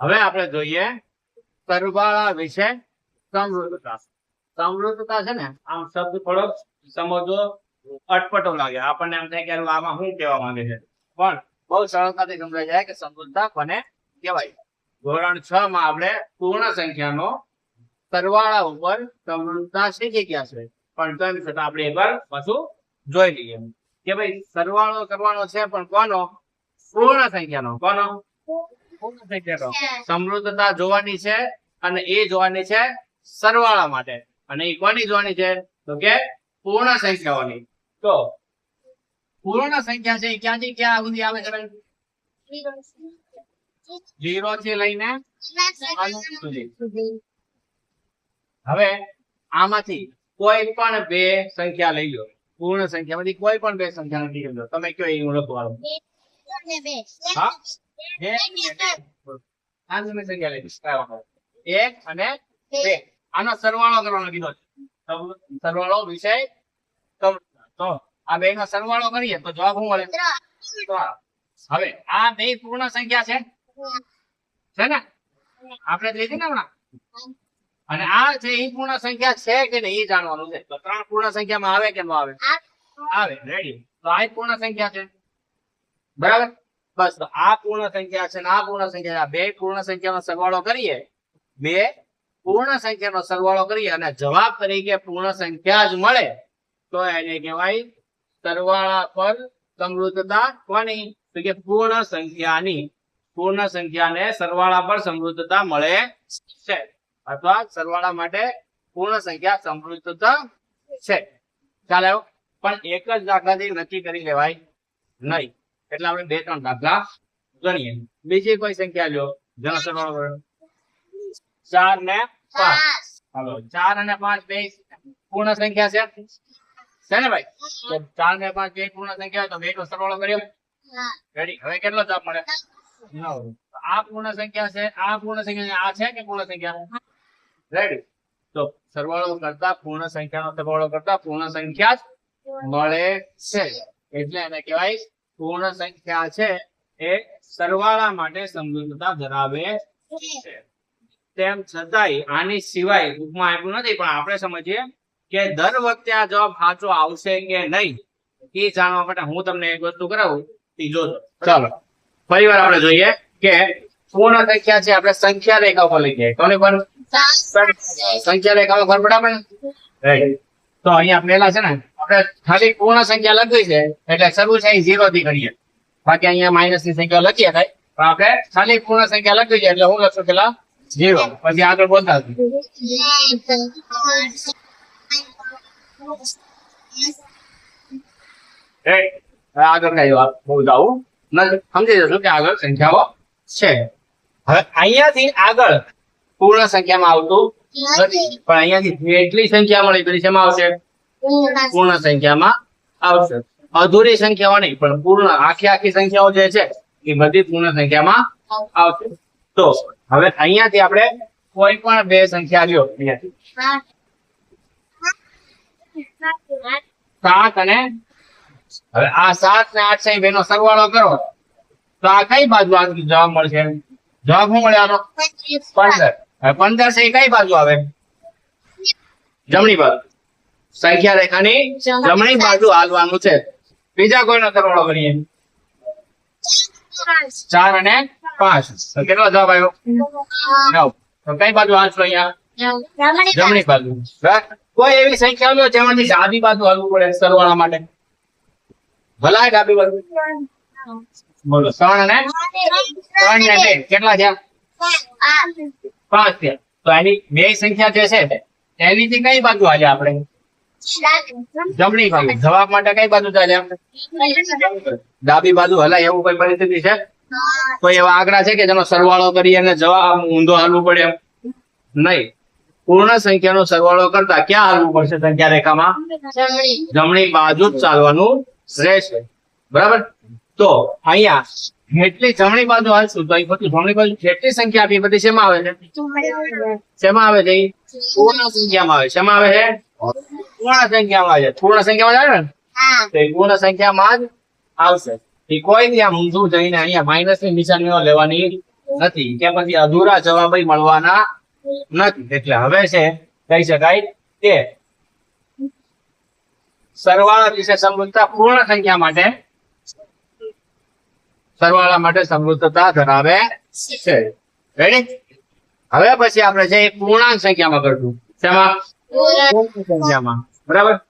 હવે આપણે જોઈએ સરવાળા વિશે સમૃદ્ધતા. સમૃદ્ધતા છે ને, આમ શબ્દ થોડો સમજો અટપટો લાગે. આપણને એમ થાય કે આમાં શું કહેવા માંગે છે? પણ બહુ સરળતાથી સમજાય જાય કે સમૃદ્ધતા કોને કહેવાય? ધોરણ છ માં આપણે પૂર્ણ સંખ્યાનો સરવાળા ઉપર સમૃદ્ધતા શીખી ગયા છે. પણ તેમ છતાં આપણે એકવાર પાછું જોઈ લઈએ. કે ભાઈ સરવાળો કરવાનો છે, પણ કોનો? પૂર્ણ સંખ્યાનો. કોનો? સમૃદ્ધતા જોવાની છે અને એ જોવાની છે સરવાળા માટે. અને એ કોની જોવાની છે? તો કે પૂર્ણ સંખ્યાઓની. તો પૂર્ણ સંખ્યા છે ક્યાંથી ક્યાં સુધી આવે છે જીરો થી લઈને હવે આમાંથી કોઈ પણ બે સંખ્યા લઈ લો. પૂર્ણ સંખ્યામાંથી કોઈ પણ બે સંખ્યા નથી લો. તમે કયો એ હા? એક અને બે. આનો સરવાળો કરવાનો કીધો છે. સરવાળો વિષય તો આ બે નો સરવાળો કરીએ તો જવાબ શું મળે? હવે આ બે પૂર્ણ સંખ્યા છે? છે ને? આપણે લીધી ને હમણાં? અને આ છે એ પૂર્ણ સંખ્યા છે કે નહીં એ જાણવાનું છે. તો ત્રણ પૂર્ણ સંખ્યામાં આવે કે ન આવે? આવે. રેડી તો આ પૂર્ણ સંખ્યા છે. બરાબર? બસ આ પૂર્ણ સંખ્યા છે આ પૂર્ણ સંખ્યા બે પૂર્ણ સંખ્યાનો સરવાળો કરીએ. બે પૂર્ણ સંખ્યાનો સરવાળો કરીએ અને જવાબ તરીકે પૂર્ણ સંખ્યા જ મળે. તો એને કહેવાય સરવાળા પર સમૃદ્ધતા કોની? તો કે પૂર્ણ સંખ્યાની પૂર્ણ સંખ્યાને સરવાળા પર સમૃદ્ધતા મળે છે. અથવા સરવાળા માટે પૂર્ણ સંખ્યા સમૃદ્ધતા છે. ચાલો, પણ એક જ દાખલાથી નક્કી કરી લેવાય નહીં. એટલે આપણે બે ત્રણ દાખલા ગણીએ. બીજી કોઈ સંખ્યા લ્યો સરવાળો કરો. ચાર ને પાંચ. હાલો. ચાર અને પાંચ બે પૂર્ણ સંખ્યા છે. છે ને ભાઈ? તો ચાર ને પાંચ બે પૂર્ણ સંખ્યા તો બે નો સરવાળો કર્યો. રેડી હવે કેટલો જવાબ મળે? નવ. આ પૂર્ણ સંખ્યા છે. આ પૂર્ણ સંખ્યા આ છે કે પૂર્ણ સંખ્યા? રેડી તો સરવાળો કરતા પૂર્ણ સંખ્યાનો સરવાળો કરતા પૂર્ણ સંખ્યા જ મળે છે. એટલે એને કહેવાય પૂર્ણ સંખ્યા છે એ સરવાળા માટે સમૃદ્ધતા ધરાવે છે. તેમ છતાંય આની સિવાય ઉપમા આપ્યું નથી પણ આપણે સમજીએ કે દર વખતે આ જવાબ સાચો આવશે કે નહીં એ જાણવા માટે હું તમને એક વસ્તુ કરાવું ત્રીજો ચાલો. ફરી વાર આપણે જોઈએ કે પૂર્ણ સંખ્યા છે આપણે સંખ્યા રેખા ઉપર લઈ જઈએ કોને પર? સંખ્યા રેખામાં ખબર પડે તો અહીંયા પેલા છે ને આપણે ખાલી પૂર્ણ સંખ્યા લખવી છે એટલે શરૂ છે ઝીરો થી કરીએ બાકી અહીંયા માઇનસની સંખ્યા લખીએ થાય. પણ આપણે ખાલી પૂર્ણ સંખ્યા લખવી છે એટલે હું લખશું પેલા ઝીરો. પછી આગળ બોલતા આગળ કઈ વાત બહુ જાવું નથી સમજી જશું કે આગળ સંખ્યાઓ છે. હવે અહીંયાથી આગળ પૂર્ણ સંખ્યામાં આવતું નથી. પણ અહીંયાથી જેટલી સંખ્યા મળી પેલી શેમાં આવશે? પૂર્ણ સંખ્યામાં આવશે. અધૂરી સંખ્યાઓ નહીં પણ પૂર્ણ આખી આખી સંખ્યાઓ જે છે એ બધી પૂર્ણ સંખ્યામાં આવશે. તો હવે અહીંયાથી આપણે કોઈ પણ બે સંખ્યા લ્યો અહીંયાથી. સાત અને હવે આ સાત ને આઠ સાહેબ એનો સરવાળો કરો. તો આ કઈ બાજુ આ જવાબ મળશે? જવાબ શું મળે આનો? પંદર. હવે પંદર છે કઈ બાજુ આવે? જમણી બાજુ. સંખ્યા રેખાની જમણી બાજુ હાલવાનું છે. બીજા કોઈનો સરવાળો કરીએ? ચાર અને પાંચ. તો કેટલો જવાબ આવ્યો? નવ. તો કઈ બાજુ હાલશો અહીંયા? જમણી બાજુ. કોઈ એવી સંખ્યા લો જેમાંથી ડાબી બાજુ હાલવું પડે સરવાળા માટે? ભલા ડાબી બાજુ. બોલો ત્રણ અને ત્રણ ને બે. કેટલા થયા? પાંચ થયા. તો એની બે સંખ્યા જે છે એનીથી કઈ બાજુ હાલે આપણે? જમણી બાજુ જવાબ માટે કઈ બાજુ ચાલ્યા ડાબી બાજુ હલાય એવું કોઈ પરિસ્થિતિ છે? કોઈ એવા આંકડા છે કે જેનો સરવાળો કરી અને જવાબ ઊંધો હાલવું પડે એમ? નહીં. પૂર્ણ સંખ્યાનો સરવાળો કરતા ક્યાં હાલવું પડશે સંખ્યા રેખામાં? જમણી બાજુ જ ચાલવાનું રહેશે. બરાબર? તો અહીંયા જેટલી જમણી બાજુ હાલશું તો અહીં બધી જમણી બાજુ જેટલી સંખ્યા આપી બધી શેમાં આવે છે? શેમાં આવે છે પૂર્ણ સંખ્યામાં આવે શેમાં આવે છે? પૂર્ણ સંખ્યામાં છે. પૂર્ણ સંખ્યામાં આવે ને? તો એ પૂર્ણ સંખ્યામાં જ આવશે. એ કોઈ બી આમ ઊંધું જઈને અહીંયા માઇનસની નિશાનીઓ લેવાની નથી. કે પછી અધૂરા જવાબ મળવાના નથી. એટલે હવે છે કહી શકાય કે સરવાળા વિશે સમૃદ્ધતા પૂર્ણ સંખ્યા માટે સરવાળા માટે સમૃદ્ધતા ધરાવે છે. રેડી હવે પછી આપણે છે પૂર્ણાંક સંખ્યામાં કરશું. પૂર્ણાંક સંખ્યામાં. બરાબર